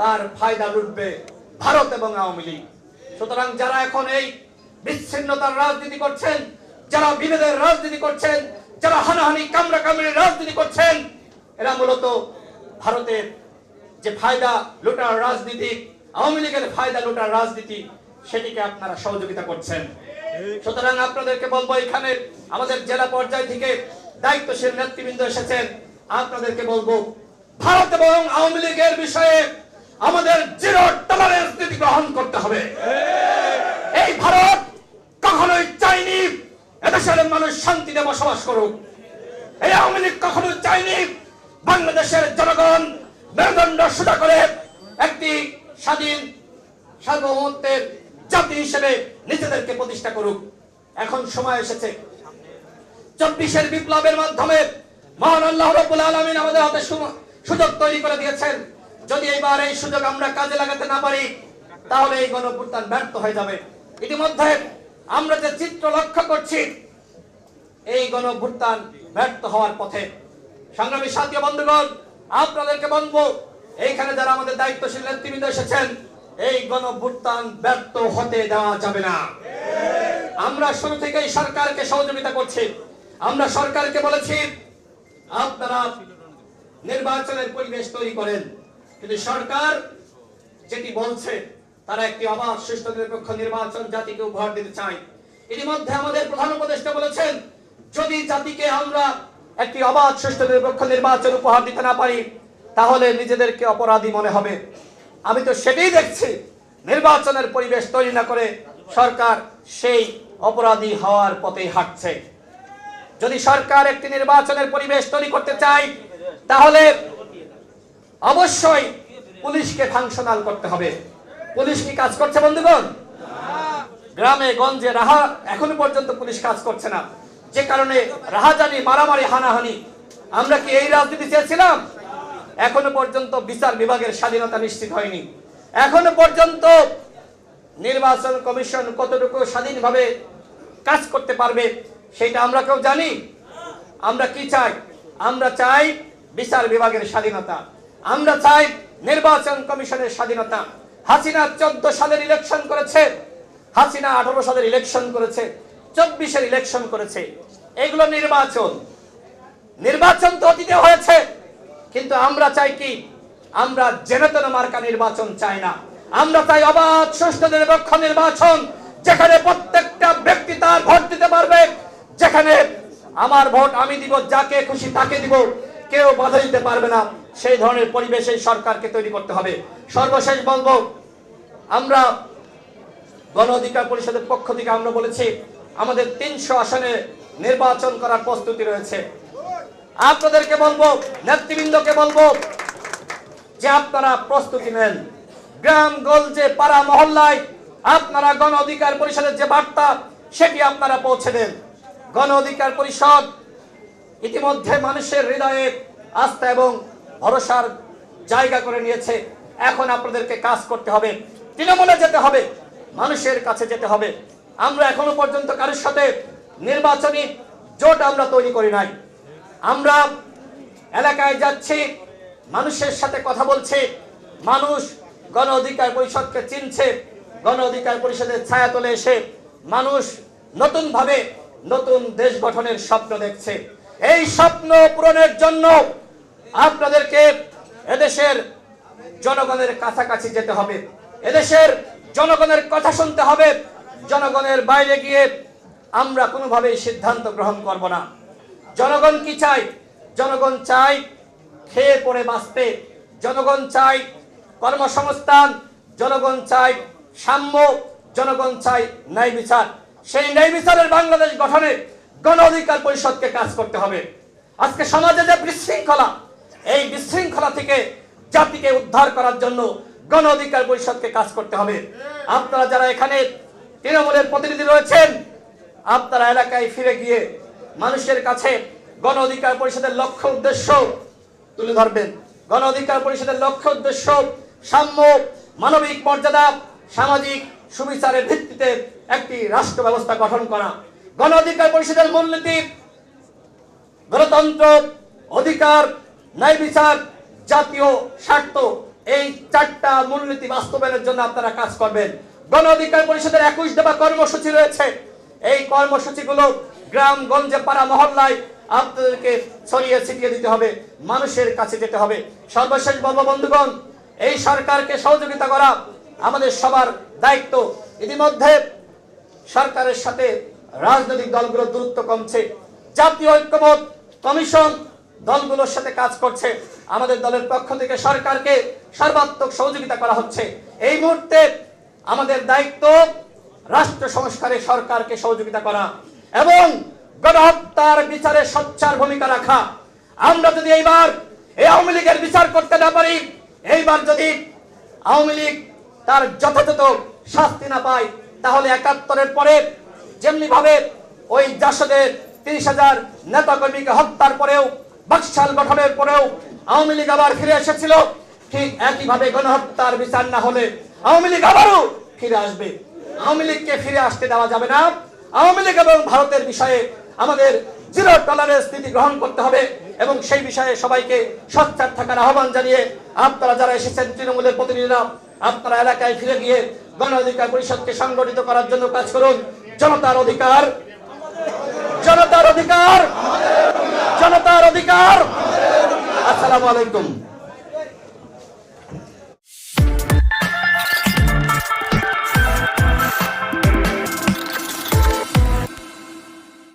তার ফায়দা লুটবে ভারত এবং আওয়ামী লীগ। সুতরাং যারা এখন এই বিচ্ছিন্নতার রাজনীতি করছেন, যারা বিভেদের রাজনীতি করছেন, যারা হানাহানি কামড়া কামড়ির রাজনীতি করছেন, এরা মূলত ভারতের যে ফায়দা লুটার রাজনীতি, আওয়ামী লীগের ফায়দা লুটার রাজনীতি, সেটিকে আপনারা সহযোগিতা করছেন। সুতরাং আপনাদেরকে বলব এখানে আমাদের জেলা পর্যায় থেকে দায়িত্বশীল নেতৃবৃন্দ এসেছেন। আপনাদেরকে বলব, ভারত এবং আওয়ামী লীগের বিষয়ে আমাদের জিরো টলারেন্স নীতি গ্রহণ করতে হবে। এই ভারত কখনোই চাইনি এদেশের মানুষ শান্তিতে বসবাস করুক। এই আওয়ামী লীগ কখনো চাইনি বাংলাদেশের জনগণ মেরুদণ্ড সোজা করে একটি স্বাধীন, সার্বভৌমত্বের জাতি হিসেবে নিজেদেরকে প্রতিষ্ঠা করুক। এখন সময় এসেছে। চব্বিশের বিপ্লবের মাধ্যমে মহান আল্লাহ রব্বুল আলমিন আমাদের হাতে সুযোগ তৈরি করে দিয়েছেন। যদি এইবার এই সুযোগ আমরা কাজে লাগাতে না পারি, তাহলে এই গণপ্রত্যান ব্যর্থ হয়ে যাবে। ইতিমধ্যে আমরা যে চিত্র লক্ষ্য করছি, এই গণভুত্থান ব্যর্থ হওয়ার পথে। সংগ্রামী সাথী বন্ধুগণ, আপনাদেরকে বলব, এইখানে যারা আমাদের দায়িত্বশীল নেতৃবৃন্দ এসেছেন, এই গণভুত্থান ব্যর্থ হতে দেওয়া যাবে না। আমরা শুরু থেকেই সরকারকে সহযোগিতা করছি। আমরা সরকারকে বলেছি, আপনারা নির্বাচনের পরিবেশ তৈরি করেন। কিন্তু সরকার যেটি বলছে, তারা একটি অবাধ, সুষ্ঠু, নিরপেক্ষ নির্বাচন জাতিকে উপহার দিতে চায়। ইতিমধ্যে আমাদের প্রধান উপদেষ্টা বলেছেন, যদি জাতিকে আমরা একটি অবাধ, সুষ্ঠু, নিরপেক্ষ নির্বাচন উপহার দিতে না পারি, তাহলে নিজেদেরকে অপরাধী মনে হবে। আমি তো সেটাই দেখছি, নির্বাচনের পরিবেশ তৈরি না করে সরকার সেই অপরাধী হওয়ার পথেই হাঁটছে। যদি সরকার একটি নির্বাচনের পরিবেশ তৈরি করতে চায়, তাহলে অবশ্যই পুলিশকে ফাংশনাল করতে হবে। পুলিশ কি কাজ করছে, বন্ধুগণ? গ্রামে, গঞ্জে রাহা এখনও পর্যন্ত পুলিশ কাজ করছে না। যে কারণে রাহাজানি, মারামারি, হানাহানি, আমরা কি এই রাজনীতি চেয়েছিলাম? এখনও পর্যন্ত বিচার বিভাগের স্বাধীনতা নিশ্চিত হয়নি। এখনও পর্যন্ত নির্বাচন কমিশন কতটুকু স্বাধীনভাবে কাজ করতে পারবে, সেটা আমরা কেউ জানি। আমরা কি চাই? আমরা চাই বিচার বিভাগের স্বাধীনতা। আমরা চাই নির্বাচন কমিশনের স্বাধীনতা। হাসিনা চোদ্দ সালের ইলেকশন করেছে, হাসিনা আঠারো সালের ইলেকশন করেছে, চব্বিশের ইলেকশন করেছে। এগুলো নির্বাচন। নির্বাচন তো অতীতে হয়েছে, কিন্তু আমরা চাই কি? আমরা জেনেতন মার্কা নির্বাচন চাই না। আমরা চাই অবাধ সুষ্ঠু নিরপেক্ষ নির্বাচন, যেখানে প্রত্যেকটা ব্যক্তি তার ভোট দিতে পারবে, যেখানে আমার ভোট আমি দিব, যাকে খুশি তাকে দিব। কেউ বাধা দিতে পারবে না। সেই ধরনের পরিবেশে সরকারকে তৈরি করতে হবে। সর্বশেষ বলব, আমরা গণ অধিকার পরিষদের পক্ষ থেকে আমরা বলেছি, আমাদের তিনশো আসনে নির্বাচন করার প্রস্তুতি রয়েছে। আপনাদেরকে বলব, নেতৃবৃন্দকে বলব যে আপনারা প্রস্তুতি নেন। গ্রাম, গঞ্জে, পাড়া, মহল্লায় আপনারা গণ অধিকার পরিষদের যে বার্তা, সেটি আপনারা পৌঁছে দেন। গণ অধিকার পরিষদ ইতিমধ্যে মানুষের হৃদয়ে আস্থা এবং ভরসার জায়গা করে নিয়েছে। এখন আপনাদেরকে কাজ করতে হবে, তৃণমূলে যেতে হবে, মানুষের কাছে যেতে হবে। আমরা এখনও পর্যন্ত কারোর সাথে নির্বাচনী জোট আমরা তৈরি করি নাই। আমরা এলাকায় যাচ্ছি, মানুষের সাথে কথা বলছি, মানুষ গণ অধিকার পরিষদকে চিনছে, গণ অধিকার পরিষদের ছায়া তলে এসে মানুষ নতুন ভাবে নতুন দেশ গঠনের স্বপ্ন দেখছে। এই স্বপ্ন পূরণের জন্য আপনাদেরকে এদেশের জনগণের কাছাকাছি যেতে হবে। এদেশের জনগণের কথা শুনতে হবে। জনগণের বাইরে গিয়ে আমরা কোনোভাবেই সিদ্ধান্ত গ্রহণ করব না। জনগণ কি চাই জনগণ চাই খেয়ে পড়ে বাঁচতে। জনগণ চাই কর্মসংস্থান। জনগণ চাই সাম্য। জনগণ চাই ন্যায় বিচার। সেই ন্যায় বিচারের বাংলাদেশ গঠনে গণ অধিকার পরিষদকে কাজ করতে হবে। আজকে সমাজে যে বিশৃঙ্খলা, এই বিশৃঙ্খলা থেকে জাতিকে উদ্ধার করার জন্য গণ অধিকার পরিষদকে কাজ করতে হবে। আপনারা যারা এখানে তৃণমূলের প্রতিনিধি রয়েছেন, আপনারা এলাকায় ফিরে গিয়ে মানুষের কাছে গণ অধিকার পরিষদের লক্ষ্য উদ্দেশ্য তুলে ধরবেন। গণ অধিকার পরিষদের লক্ষ্য উদ্দেশ্য সাম্য, মানবিক মর্যাদা, সামাজিক সুবিচারের ভিত্তিতে একটি রাষ্ট্র ব্যবস্থা গঠন করা। গণ অধিকার পরিষদের মূলনীতি, গণতন্ত্র অধিকার, ন্যায় বিচার, জাতীয় স্বার্থ, এই চারটা মূলনীতি বাস্তবায়নের জন্য আপনারা কাজ করবেন। গণ অধিকার পরিষদের একুশ দেবা কর্মসূচি রয়েছে। এই কর্মসূচিগুলো গ্রাম, গঞ্জে, পাড়া, মহল্লায় আপনাদেরকে ছড়িয়ে ছিটিয়ে দিতে হবে, মানুষের কাছে যেতে হবে। সর্বশেষ বলব, বন্ধুগণ, এই সরকারকে সহযোগিতা করা আমাদের সবার দায়িত্ব। ইতিমধ্যে সরকারের সাথে রাজনৈতিক দলগুলোর দূরত্ব কমছে, জাতীয় ঐক্যমত কমিশন দলগুলোর সাথে কাজ করছে। আমাদের দলের পক্ষ থেকে সরকারকে সর্বাত্মক সহযোগিতা করা হচ্ছে। এই মুহূর্তে আমাদের দায়িত্ব রাষ্ট্র সংস্কারে সরকারকে সহযোগিতা করা এবং গণহত্যার বিচারে সোচ্চার ভূমিকা রাখা। আমরা যদি এইবার এই আওয়ামী লীগের বিচার করতে না পারি, এইবার যদি আওয়ামী লীগ তার যথাযথ শাস্তি না পায়, তাহলে একাত্তরের পরে যেমনি ভাবে ওই জাসদের তিরিশ হাজার নেতা কর্মীকে হত্যার পরেও, বাকশাল গঠনের পরেও আওয়ামী লীগ আবার ফিরে এসেছিল, ঠিক একইভাবে গণহত্যার বিচার না হলে আওয়ামী লীগ আবারও ফিরে আসবে। আওয়ামী লীগকে ফিরে আসতে দেওয়া যাবে না। আওয়ামী লীগ এবং ভারতের বিষয়ে আমাদের জিরো টলারেন্স নীতি গ্রহণ করতে হবে এবং সেই বিষয়ে সবাইকে সচ্চার থাকার আহ্বান জানিয়ে আপনারা যারা এসেছেন, তৃণমূলের প্রতিনিধিরা, আপনারা এলাকায় ফিরে গিয়ে গণ অধিকার পরিষদকে সংগঠিত করার জন্য কাজ করুন। জনতার অধিকার। জনতার অধিকার। জনতার অধিকার। আসসালামু আলাইকুম।